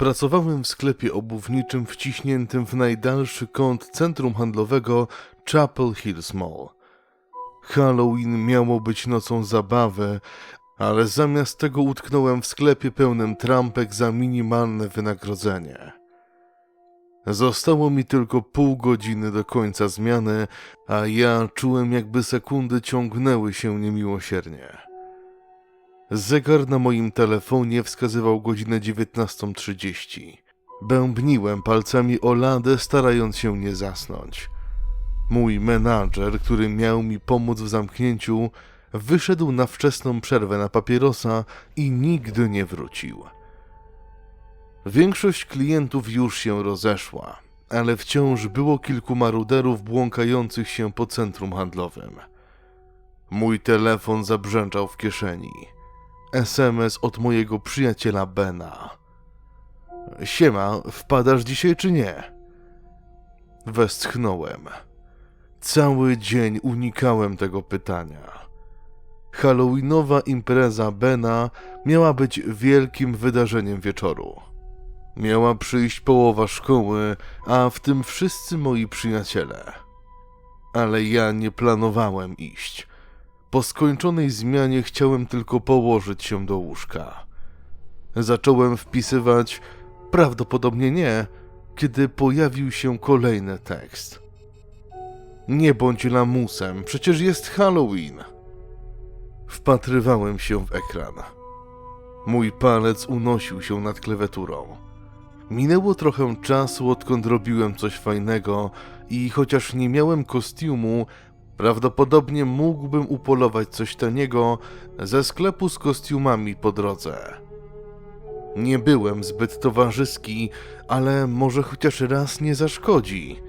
Pracowałem w sklepie obuwniczym wciśniętym w najdalszy kąt centrum handlowego Chapel Hills Mall. Halloween miało być nocą zabawy, ale zamiast tego utknąłem w sklepie pełnym trampek za minimalne wynagrodzenie. Zostało mi tylko pół godziny do końca zmiany, a ja czułem jakby sekundy ciągnęły się niemiłosiernie. Zegar na moim telefonie wskazywał godzinę 19.30. Bębniłem palcami o ladę, starając się nie zasnąć. Mój menadżer, który miał mi pomóc w zamknięciu, wyszedł na wczesną przerwę na papierosa i nigdy nie wrócił. Większość klientów już się rozeszła, ale wciąż było kilku maruderów błąkających się po centrum handlowym. Mój telefon zabrzęczał w kieszeni. SMS od mojego przyjaciela Bena. Siema, wpadasz dzisiaj czy nie? Westchnąłem. Cały dzień unikałem tego pytania. Halloweenowa impreza Bena miała być wielkim wydarzeniem wieczoru. Miała przyjść połowa szkoły, a w tym wszyscy moi przyjaciele. Ale ja nie planowałem iść. Po skończonej zmianie chciałem tylko położyć się do łóżka. Zacząłem wpisywać prawdopodobnie nie, kiedy pojawił się kolejny tekst. Nie bądź lamusem, przecież jest Halloween. Wpatrywałem się w ekran. Mój palec unosił się nad klawiaturą. Minęło trochę czasu, odkąd robiłem coś fajnego i chociaż nie miałem kostiumu, prawdopodobnie mógłbym upolować coś taniego ze sklepu z kostiumami po drodze. Nie byłem zbyt towarzyski, ale może chociaż raz nie zaszkodzi.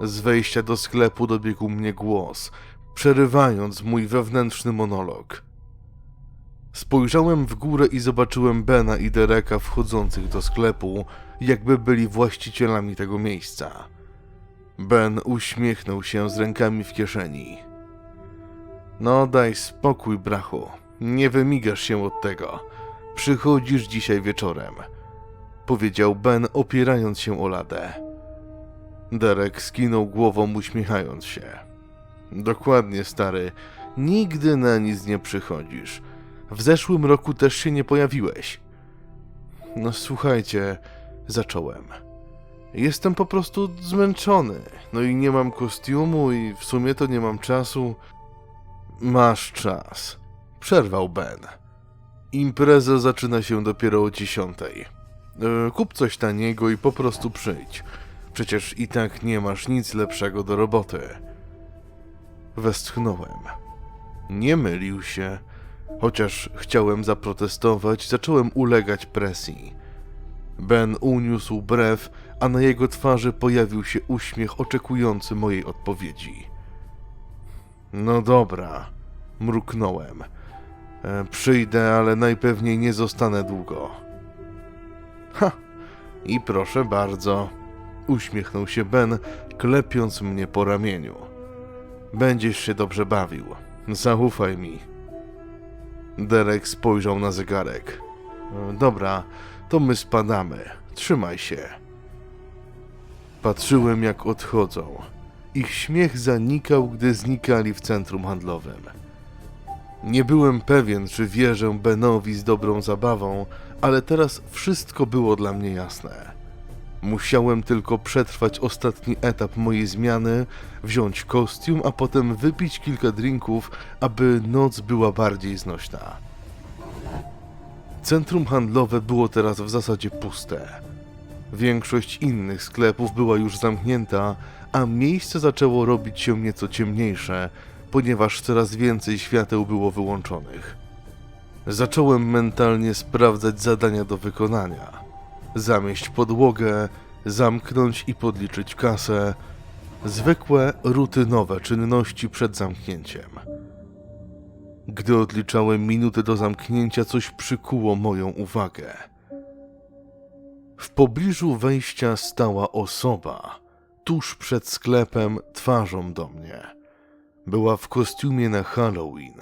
Z wejścia do sklepu dobiegł mnie głos, przerywając mój wewnętrzny monolog. Spojrzałem w górę i zobaczyłem Bena i Dereka wchodzących do sklepu, jakby byli właścicielami tego miejsca. Ben uśmiechnął się z rękami w kieszeni. No daj spokój, brachu. Nie wymigasz się od tego. Przychodzisz dzisiaj wieczorem. Powiedział Ben, opierając się o ladę. Derek skinął głową, uśmiechając się. Dokładnie, stary. Nigdy na nic nie przychodzisz. W zeszłym roku też się nie pojawiłeś. No słuchajcie, zacząłem. Jestem po prostu zmęczony. No i nie mam kostiumu i w sumie to nie mam czasu. Masz czas. Przerwał Ben. Impreza zaczyna się dopiero o dziesiątej. E, Kup coś taniego i po prostu przyjdź. Przecież i tak nie masz nic lepszego do roboty. Westchnąłem. Nie mylił się. Chociaż chciałem zaprotestować, zacząłem ulegać presji. Ben uniósł brew, a na jego twarzy pojawił się uśmiech oczekujący mojej odpowiedzi. No dobra, mruknąłem. E, przyjdę, ale najpewniej nie zostanę długo. Ha! I proszę bardzo, uśmiechnął się Ben, klepiąc mnie po ramieniu. Będziesz się dobrze bawił. Zaufaj mi. Derek spojrzał na zegarek. E, Dobra, to my spadamy. Trzymaj się. Patrzyłem, jak odchodzą. Ich śmiech zanikał, gdy znikali w centrum handlowym. Nie byłem pewien, czy wierzę Benowi z dobrą zabawą, ale teraz wszystko było dla mnie jasne. Musiałem tylko przetrwać ostatni etap mojej zmiany, wziąć kostium, a potem wypić kilka drinków, aby noc była bardziej znośna. Centrum handlowe było teraz w zasadzie puste. Większość innych sklepów była już zamknięta, a miejsce zaczęło robić się nieco ciemniejsze, ponieważ coraz więcej świateł było wyłączonych. Zacząłem mentalnie sprawdzać zadania do wykonania. Zamieść podłogę, zamknąć i podliczyć kasę. Zwykłe, rutynowe czynności przed zamknięciem. Gdy odliczałem minuty do zamknięcia, coś przykuło moją uwagę. W pobliżu wejścia stała osoba, tuż przed sklepem, twarzą do mnie. Była w kostiumie na Halloween.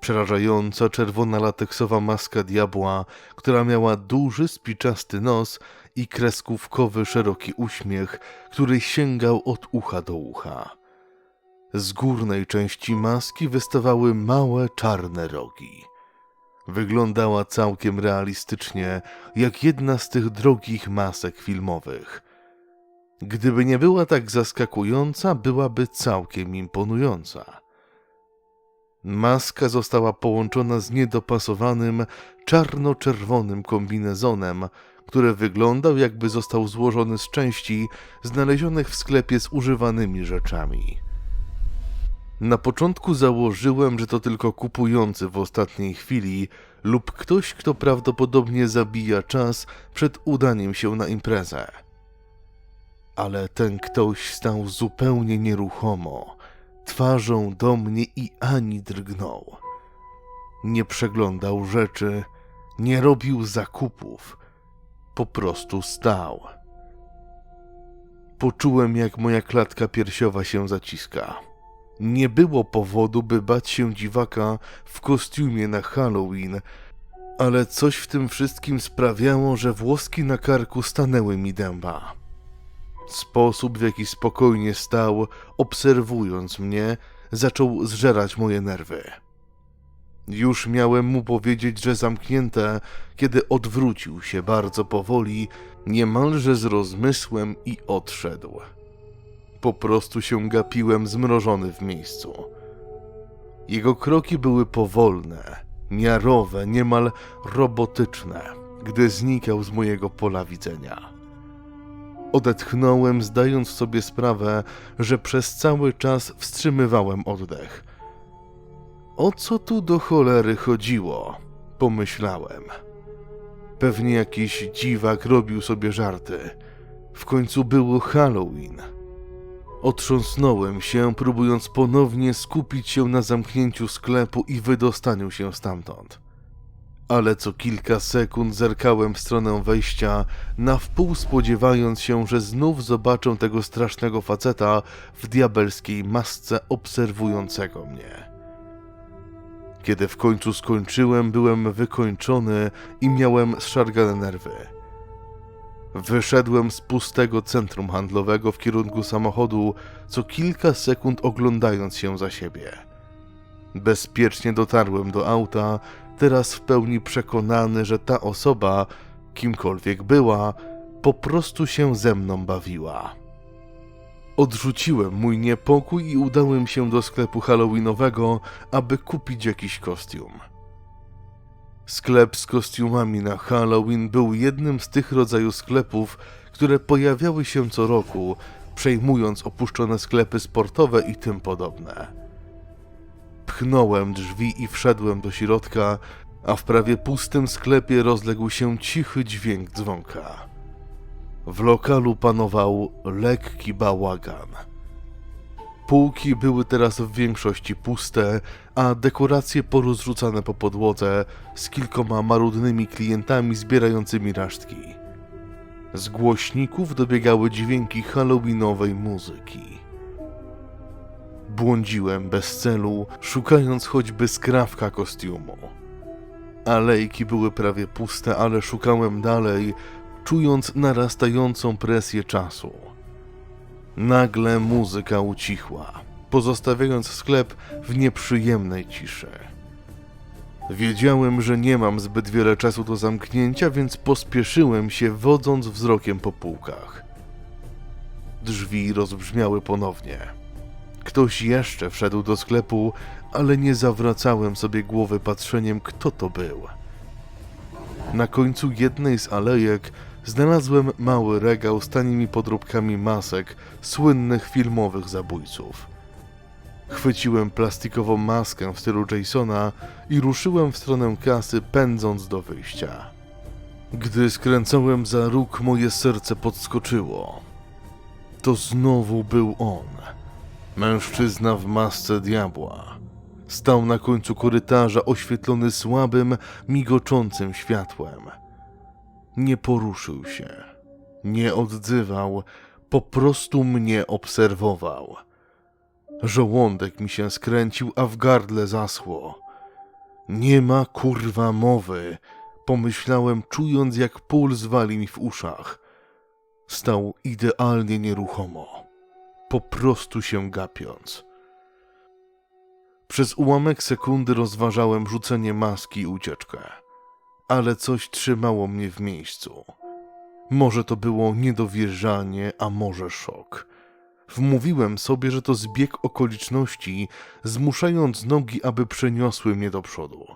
Przerażająca czerwona lateksowa maska diabła, która miała duży, spiczasty nos i kreskówkowy, szeroki uśmiech, który sięgał od ucha do ucha. Z górnej części maski wystawały małe czarne rogi. Wyglądała całkiem realistycznie, jak jedna z tych drogich masek filmowych. Gdyby nie była tak zaskakująca, byłaby całkiem imponująca. Maska została połączona z niedopasowanym, czarno-czerwonym kombinezonem, który wyglądał jakby został złożony z części znalezionych w sklepie z używanymi rzeczami. Na początku założyłem, że to tylko kupujący w ostatniej chwili lub ktoś, kto prawdopodobnie zabija czas przed udaniem się na imprezę. Ale ten ktoś stał zupełnie nieruchomo, twarzą do mnie i ani drgnął. Nie przeglądał rzeczy, nie robił zakupów, po prostu stał. Poczułem, jak moja klatka piersiowa się zaciska. Nie było powodu, by bać się dziwaka w kostiumie na Halloween, ale coś w tym wszystkim sprawiało, że włoski na karku stanęły mi dęba. Sposób, w jaki spokojnie stał, obserwując mnie, zaczął zżerać moje nerwy. Już miałem mu powiedzieć, że zamknięte, kiedy odwrócił się bardzo powoli, niemalże z rozmysłem i odszedł. Po prostu się gapiłem zmrożony w miejscu. Jego kroki były powolne, miarowe, niemal robotyczne, gdy znikał z mojego pola widzenia. Odetchnąłem, zdając sobie sprawę, że przez cały czas wstrzymywałem oddech. O co tu do cholery chodziło? Pomyślałem. Pewnie jakiś dziwak robił sobie żarty. W końcu było Halloween. Otrząsnąłem się, próbując ponownie skupić się na zamknięciu sklepu i wydostaniu się stamtąd. Ale co kilka sekund zerkałem w stronę wejścia, na wpół spodziewając się, że znów zobaczę tego strasznego faceta w diabelskiej masce obserwującego mnie. Kiedy w końcu skończyłem, byłem wykończony i miałem zszargane nerwy. Wyszedłem z pustego centrum handlowego w kierunku samochodu, co kilka sekund oglądając się za siebie. Bezpiecznie dotarłem do auta, teraz w pełni przekonany, że ta osoba, kimkolwiek była, po prostu się ze mną bawiła. Odrzuciłem mój niepokój i udałem się do sklepu halloweenowego, aby kupić jakiś kostium. Sklep z kostiumami na Halloween był jednym z tych rodzajów sklepów, które pojawiały się co roku, przejmując opuszczone sklepy sportowe i tym podobne. Pchnąłem drzwi i wszedłem do środka, a w prawie pustym sklepie rozległ się cichy dźwięk dzwonka. W lokalu panował lekki bałagan. Półki były teraz w większości puste, a dekoracje porozrzucane po podłodze z kilkoma marudnymi klientami zbierającymi resztki. Z głośników dobiegały dźwięki halloweenowej muzyki. Błądziłem bez celu, szukając choćby skrawka kostiumu. Alejki były prawie puste, ale szukałem dalej, czując narastającą presję czasu. Nagle muzyka ucichła, pozostawiając sklep w nieprzyjemnej ciszy. Wiedziałem, że nie mam zbyt wiele czasu do zamknięcia, więc pospieszyłem się, wodząc wzrokiem po półkach. Drzwi rozbrzmiały ponownie. Ktoś jeszcze wszedł do sklepu, ale nie zawracałem sobie głowy patrzeniem, kto to był. Na końcu jednej z alejek znalazłem mały regał z tanimi podróbkami masek słynnych filmowych zabójców. Chwyciłem plastikową maskę w stylu Jasona i ruszyłem w stronę kasy, pędząc do wyjścia. Gdy skręcałem za róg, moje serce podskoczyło. To znowu był on. Mężczyzna w masce diabła. Stał na końcu korytarza, oświetlony słabym, migoczącym światłem. Nie poruszył się, nie odzywał, po prostu mnie obserwował. Żołądek mi się skręcił, a w gardle zaschło. Nie ma kurwa mowy, pomyślałem, czując jak puls wali mi w uszach. Stał idealnie nieruchomo, po prostu się gapiąc. Przez ułamek sekundy rozważałem rzucenie maski i ucieczkę, ale coś trzymało mnie w miejscu. Może to było niedowierzanie, a może szok. Wmówiłem sobie, że to zbieg okoliczności, zmuszając nogi, aby przeniosły mnie do przodu.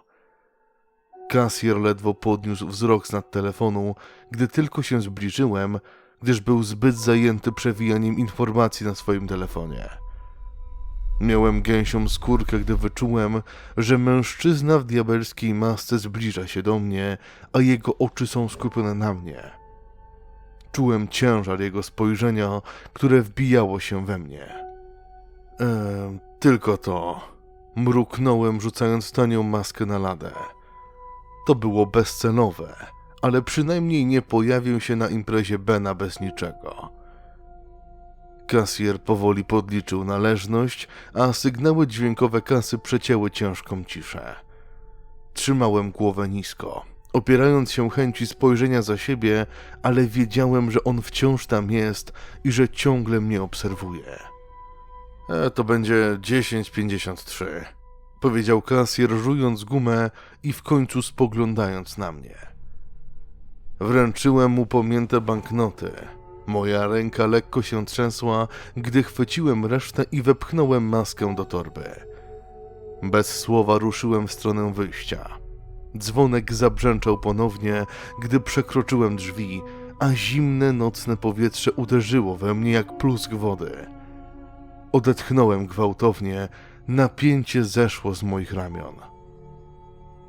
Kasjer ledwo podniósł wzrok z nad telefonu, gdy tylko się zbliżyłem, gdyż był zbyt zajęty przewijaniem informacji na swoim telefonie. Miałem gęsią skórkę, gdy wyczułem, że mężczyzna w diabelskiej masce zbliża się do mnie, a jego oczy są skupione na mnie. Czułem ciężar jego spojrzenia, które wbijało się we mnie. Eee, tylko to. Mruknąłem, rzucając tanią maskę na ladę. To było bezcelowe, ale przynajmniej nie pojawił się na imprezie Bena bez niczego. Kasjer powoli podliczył należność, a sygnały dźwiękowe kasy przecięły ciężką ciszę. Trzymałem głowę nisko, opierając się chęci spojrzenia za siebie, ale wiedziałem, że on wciąż tam jest i że ciągle mnie obserwuje. E, to będzie 10.53, powiedział kasjer, żując gumę i w końcu spoglądając na mnie. Wręczyłem mu pomięte banknoty. Moja ręka lekko się trzęsła, gdy chwyciłem resztę i wepchnąłem maskę do torby. Bez słowa ruszyłem w stronę wyjścia. Dzwonek zabrzęczał ponownie, gdy przekroczyłem drzwi, a zimne nocne powietrze uderzyło we mnie jak plusk wody. Odetchnąłem gwałtownie, napięcie zeszło z moich ramion.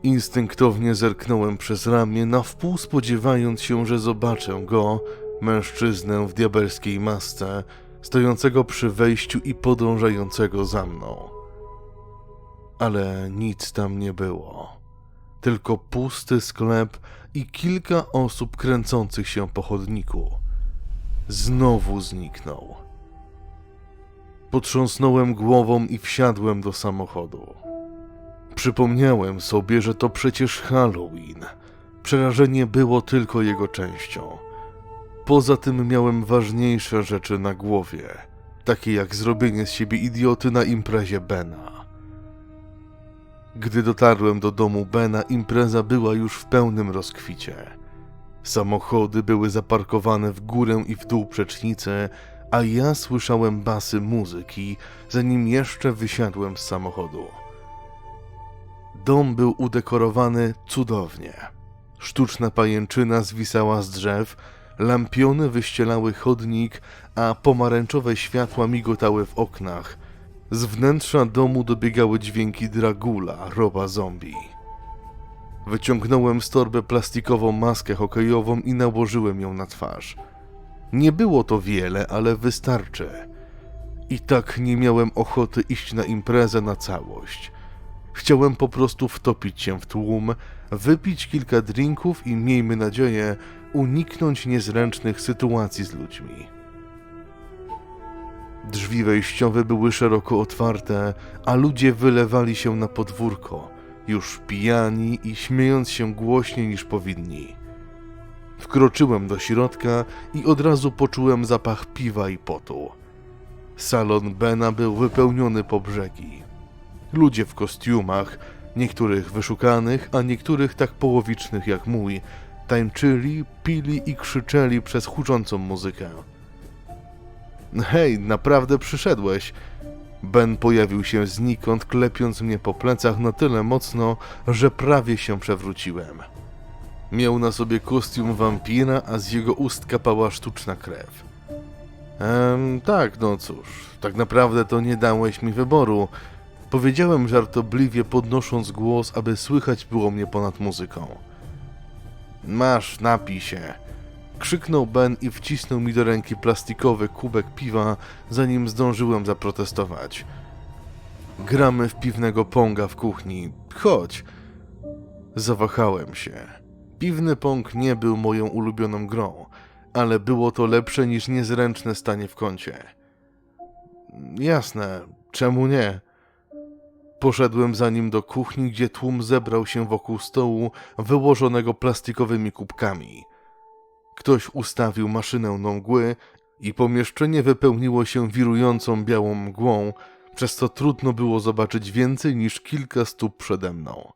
Instynktownie zerknąłem przez ramię, na wpół spodziewając się, że zobaczę go, mężczyznę w diabelskiej masce, stojącego przy wejściu i podążającego za mną. Ale nic tam nie było. Tylko pusty sklep i kilka osób kręcących się po chodniku. Znowu zniknął. Potrząsnąłem głową i wsiadłem do samochodu. Przypomniałem sobie, że to przecież Halloween. Przerażenie było tylko jego częścią. Poza tym miałem ważniejsze rzeczy na głowie, takie jak zrobienie z siebie idioty na imprezie Bena. Gdy dotarłem do domu Bena, impreza była już w pełnym rozkwicie. Samochody były zaparkowane w górę i w dół przecznicy, a ja słyszałem basy muzyki, zanim jeszcze wysiadłem z samochodu. Dom był udekorowany cudownie. Sztuczna pajęczyna zwisała z drzew, lampiony wyścielały chodnik, a pomarańczowe światła migotały w oknach. Z wnętrza domu dobiegały dźwięki Dragula, roba zombie. Wyciągnąłem z torby plastikową maskę hokejową i nałożyłem ją na twarz. Nie było to wiele, ale wystarczy. I tak nie miałem ochoty iść na imprezę na całość. Chciałem po prostu wtopić się w tłum, wypić kilka drinków i miejmy nadzieję uniknąć niezręcznych sytuacji z ludźmi. Drzwi wejściowe były szeroko otwarte, a ludzie wylewali się na podwórko, już pijani i śmiejąc się głośniej niż powinni. Wkroczyłem do środka i od razu poczułem zapach piwa i potu. Salon Bena był wypełniony po brzegi. Ludzie w kostiumach, niektórych wyszukanych, a niektórych tak połowicznych jak mój, tańczyli, pili i krzyczeli przez huczącą muzykę. Hej, naprawdę przyszedłeś. Ben pojawił się znikąd, klepiąc mnie po plecach na tyle mocno, że prawie się przewróciłem. Miał na sobie kostium wampira, a z jego ust kapała sztuczna krew. Ehm, tak, no cóż, tak naprawdę to nie dałeś mi wyboru. Powiedziałem żartobliwie, podnosząc głos, aby słychać było mnie ponad muzyką. Masz, napij się. Krzyknął Ben i wcisnął mi do ręki plastikowy kubek piwa, zanim zdążyłem zaprotestować. Gramy w piwnego ponga w kuchni. Chodź. Zawahałem się. Piwny pong nie był moją ulubioną grą, ale było to lepsze niż niezręczne stanie w kącie. Jasne, czemu nie? Poszedłem za nim do kuchni, gdzie tłum zebrał się wokół stołu wyłożonego plastikowymi kubkami. Ktoś ustawił maszynę na mgły i pomieszczenie wypełniło się wirującą białą mgłą, przez co trudno było zobaczyć więcej niż kilka stóp przede mną.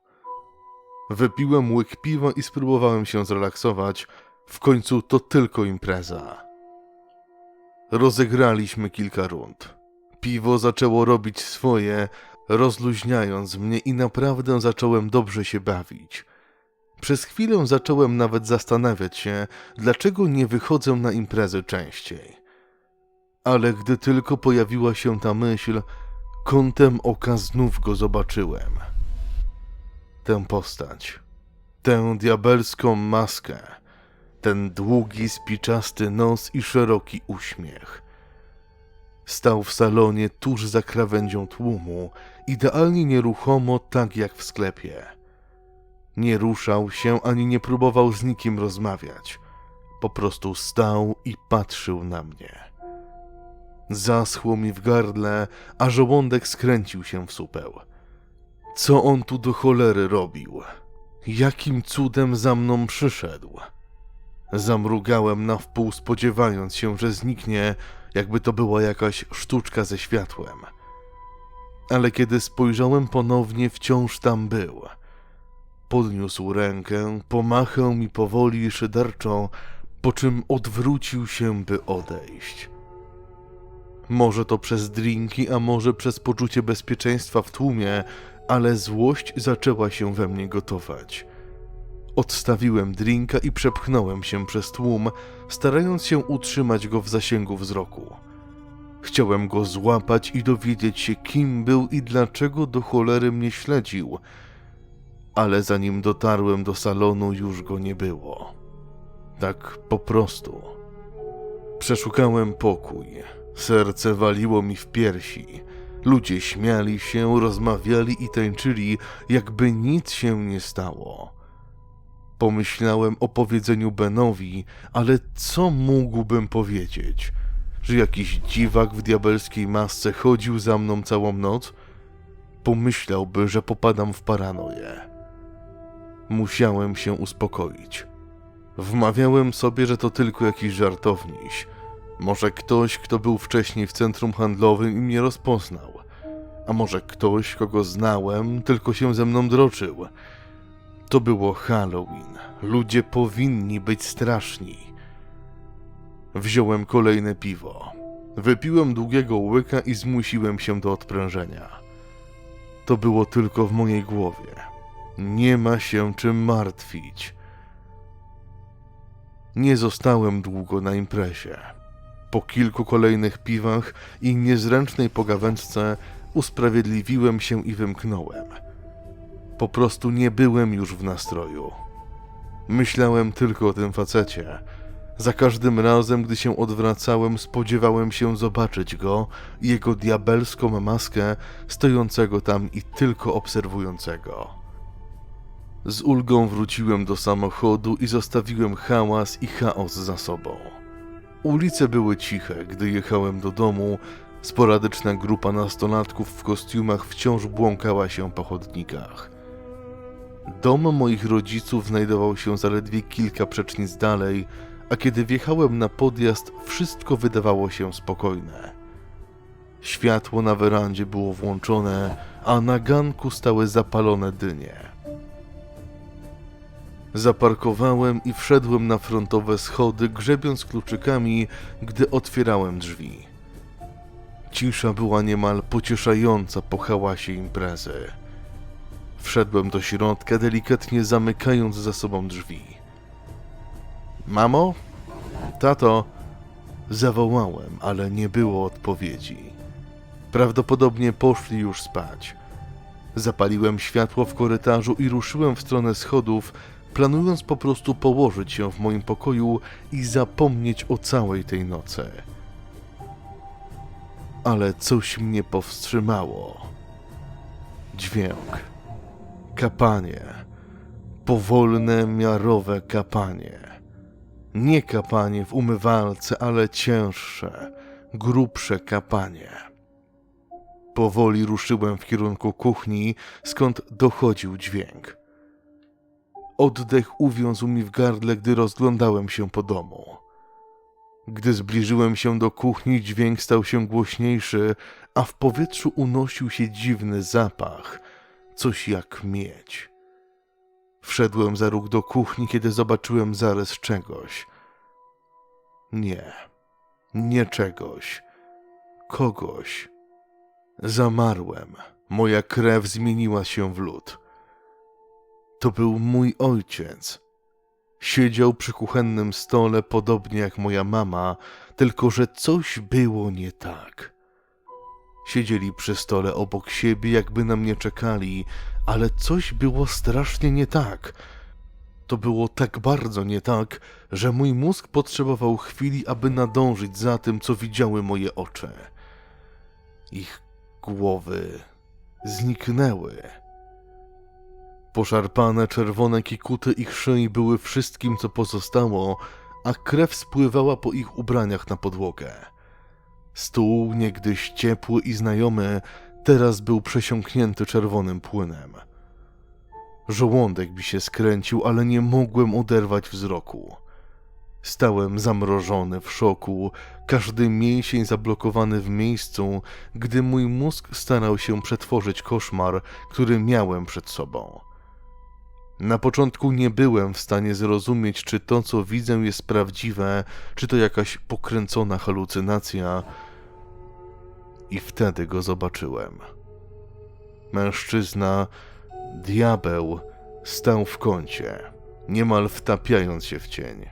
Wypiłem łyk piwa i spróbowałem się zrelaksować. W końcu to tylko impreza. Rozegraliśmy kilka rund. Piwo zaczęło robić swoje, rozluźniając mnie i naprawdę zacząłem dobrze się bawić. Przez chwilę zacząłem nawet zastanawiać się, dlaczego nie wychodzę na imprezy częściej. Ale gdy tylko pojawiła się ta myśl, kątem oka znów go zobaczyłem. Tę postać, tę diabelską maskę, ten długi, spiczasty nos i szeroki uśmiech. Stał w salonie tuż za krawędzią tłumu, idealnie nieruchomo, tak jak w sklepie. Nie ruszał się ani nie próbował z nikim rozmawiać. Po prostu stał i patrzył na mnie. Zaschło mi w gardle, a żołądek skręcił się w supeł. Co on tu do cholery robił? Jakim cudem za mną przyszedł? Zamrugałem na wpół, spodziewając się, że zniknie, jakby to była jakaś sztuczka ze światłem. Ale kiedy spojrzałem ponownie, wciąż tam był. Podniósł rękę, pomachał mi powoli i szyderczo, po czym odwrócił się, by odejść. Może to przez drinki, a może przez poczucie bezpieczeństwa w tłumie, ale złość zaczęła się we mnie gotować. Odstawiłem drinka i przepchnąłem się przez tłum, starając się utrzymać go w zasięgu wzroku. Chciałem go złapać i dowiedzieć się, kim był i dlaczego do cholery mnie śledził, ale zanim dotarłem do salonu, już go nie było. Tak po prostu. Przeszukałem pokój. Serce waliło mi w piersi. Ludzie śmiali się, rozmawiali i tańczyli, jakby nic się nie stało. Pomyślałem o powiedzeniu Benowi, ale co mógłbym powiedzieć? Że jakiś dziwak w diabelskiej masce chodził za mną całą noc? Pomyślałby, że popadam w paranoję. Musiałem się uspokoić. Wmawiałem sobie, że to tylko jakiś żartowniś. Może ktoś, kto był wcześniej w centrum handlowym i mnie rozpoznał. A może ktoś, kogo znałem, tylko się ze mną droczył. To było Halloween. Ludzie powinni być straszni. Wziąłem kolejne piwo. Wypiłem długiego łyka i zmusiłem się do odprężenia. To było tylko w mojej głowie. Nie ma się czym martwić. Nie zostałem długo na imprezie. Po kilku kolejnych piwach i niezręcznej pogawędce usprawiedliwiłem się i wymknąłem. Po prostu nie byłem już w nastroju. Myślałem tylko o tym facecie. Za każdym razem, gdy się odwracałem, spodziewałem się zobaczyć go i jego diabelską maskę stojącego tam i tylko obserwującego. Z ulgą wróciłem do samochodu i zostawiłem hałas i chaos za sobą. Ulice były ciche, gdy jechałem do domu. Sporadyczna grupa nastolatków w kostiumach wciąż błąkała się po chodnikach. Dom moich rodziców znajdował się zaledwie kilka przecznic dalej, a kiedy wjechałem na podjazd, wszystko wydawało się spokojne. Światło na werandzie było włączone, a na ganku stały zapalone dynie. Zaparkowałem i wszedłem na frontowe schody, grzebiąc kluczykami, gdy otwierałem drzwi. Cisza była niemal pocieszająca po hałasie imprezy. Wszedłem do środka, delikatnie zamykając za sobą drzwi. Mamo? Tato? Zawołałem, ale nie było odpowiedzi. Prawdopodobnie poszli już spać. Zapaliłem światło w korytarzu i ruszyłem w stronę schodów, planując po prostu położyć się w moim pokoju i zapomnieć o całej tej nocy. Ale coś mnie powstrzymało. Dźwięk. Kapanie. Powolne, miarowe kapanie. Nie kapanie w umywalce, ale cięższe, grubsze kapanie. Powoli ruszyłem w kierunku kuchni, skąd dochodził dźwięk. Oddech uwiązł mi w gardle, gdy rozglądałem się po domu. Gdy zbliżyłem się do kuchni, dźwięk stał się głośniejszy, a w powietrzu unosił się dziwny zapach, coś jak miedź. Wszedłem za róg do kuchni, kiedy zobaczyłem zarys czegoś. Nie, nie czegoś, kogoś. Zamarłem. Moja krew zmieniła się w lód. To był mój ojciec. Siedział przy kuchennym stole, podobnie jak moja mama, tylko że coś było nie tak. Siedzieli przy stole obok siebie, jakby na mnie czekali, ale coś było strasznie nie tak. To było tak bardzo nie tak, że mój mózg potrzebował chwili, aby nadążyć za tym, co widziały moje oczy. Ich głowy zniknęły. Poszarpane czerwone kikuty ich szyi były wszystkim, co pozostało, a krew spływała po ich ubraniach na podłogę. Stół, niegdyś ciepły i znajomy, teraz był przesiąknięty czerwonym płynem. Żołądek mi się skręcił, ale nie mogłem oderwać wzroku. Stałem zamrożony w szoku, każdy mięsień zablokowany w miejscu, gdy mój mózg starał się przetworzyć koszmar, który miałem przed sobą. Na początku nie byłem w stanie zrozumieć, czy to, co widzę, jest prawdziwe, czy to jakaś pokręcona halucynacja. I wtedy go zobaczyłem. Mężczyzna, diabeł, stał w kącie, niemal wtapiając się w cień.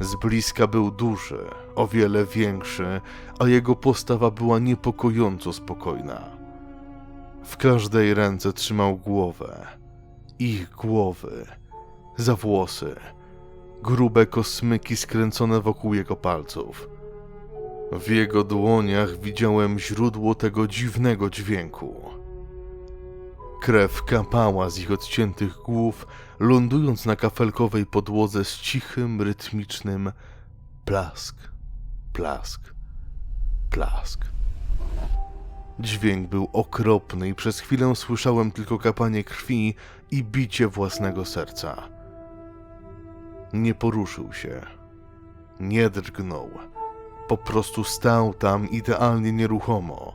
Z bliska był duży, o wiele większy, a jego postawa była niepokojąco spokojna. W każdej ręce trzymał głowę, ich głowy, za włosy, grube kosmyki skręcone wokół jego palców. W jego dłoniach widziałem źródło tego dziwnego dźwięku. Krew kapała z ich odciętych głów, lądując na kafelkowej podłodze z cichym, rytmicznym plask, plask, plask. Dźwięk był okropny i przez chwilę słyszałem tylko kapanie krwi i bicie własnego serca. Nie poruszył się, nie drgnął, po prostu stał tam idealnie nieruchomo.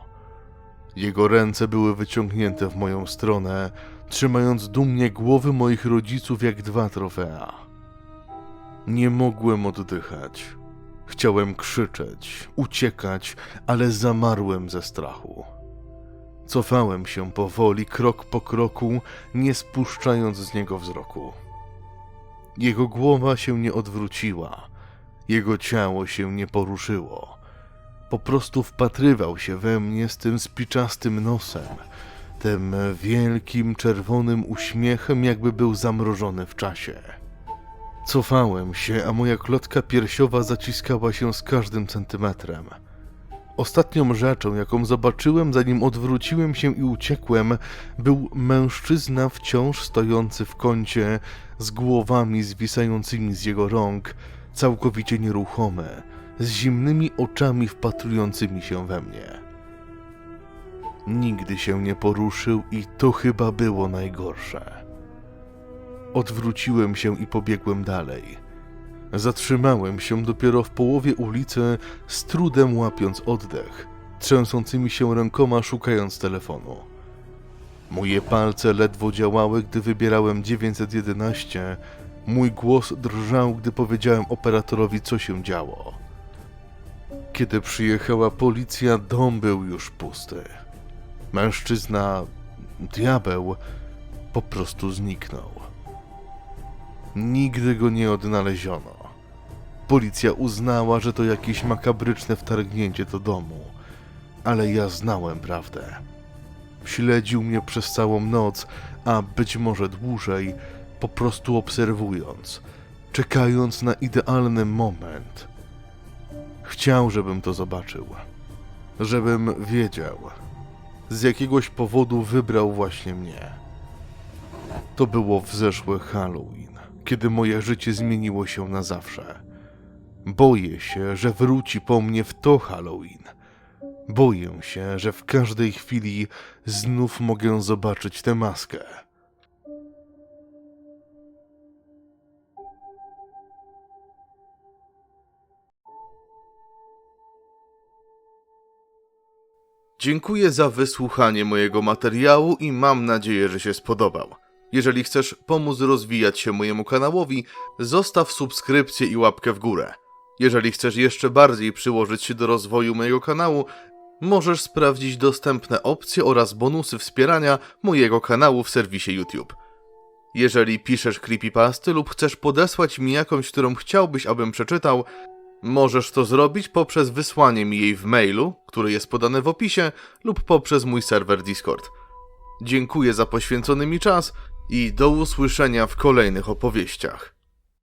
Jego ręce były wyciągnięte w moją stronę, trzymając dumnie głowy moich rodziców jak dwa trofea. Nie mogłem oddychać. Chciałem krzyczeć, uciekać, ale zamarłem ze strachu. Cofałem się powoli, krok po kroku, nie spuszczając z niego wzroku. Jego głowa się nie odwróciła, jego ciało się nie poruszyło. Po prostu wpatrywał się we mnie z tym spiczastym nosem, tym wielkim czerwonym uśmiechem, jakby był zamrożony w czasie. Cofałem się, a moja klotka piersiowa zaciskała się z każdym centymetrem. Ostatnią rzeczą, jaką zobaczyłem, zanim odwróciłem się i uciekłem, był mężczyzna wciąż stojący w kącie, z głowami zwisającymi z jego rąk, całkowicie nieruchome, z zimnymi oczami wpatrującymi się we mnie. Nigdy się nie poruszył i to chyba było najgorsze. Odwróciłem się i pobiegłem dalej. Zatrzymałem się dopiero w połowie ulicy, z trudem łapiąc oddech, trzęsącymi się rękoma szukając telefonu. Moje palce ledwo działały, gdy wybierałem 911. Mój głos drżał, gdy powiedziałem operatorowi, co się działo. Kiedy przyjechała policja, dom był już pusty. Mężczyzna, diabeł, po prostu zniknął. Nigdy go nie odnaleziono. Policja uznała, że to jakieś makabryczne wtargnięcie do domu, ale ja znałem prawdę. Śledził mnie przez całą noc, a być może dłużej, po prostu obserwując, czekając na idealny moment. Chciał, żebym to zobaczył, żebym wiedział. Z jakiegoś powodu wybrał właśnie mnie. To było w zeszły Halloween, kiedy moje życie zmieniło się na zawsze. Boję się, że wróci po mnie w to Halloween. Boję się, że w każdej chwili znów mogę zobaczyć tę maskę. Dziękuję za wysłuchanie mojego materiału i mam nadzieję, że się spodobał. Jeżeli chcesz pomóc rozwijać się mojemu kanałowi, zostaw subskrypcję i łapkę w górę. Jeżeli chcesz jeszcze bardziej przyłożyć się do rozwoju mojego kanału, możesz sprawdzić dostępne opcje oraz bonusy wspierania mojego kanału w serwisie YouTube. Jeżeli piszesz creepypasty lub chcesz podesłać mi jakąś, którą chciałbyś, abym przeczytał, możesz to zrobić poprzez wysłanie mi jej w mailu, który jest podany w opisie, lub poprzez mój serwer Discord. Dziękuję za poświęcony mi czas i do usłyszenia w kolejnych opowieściach.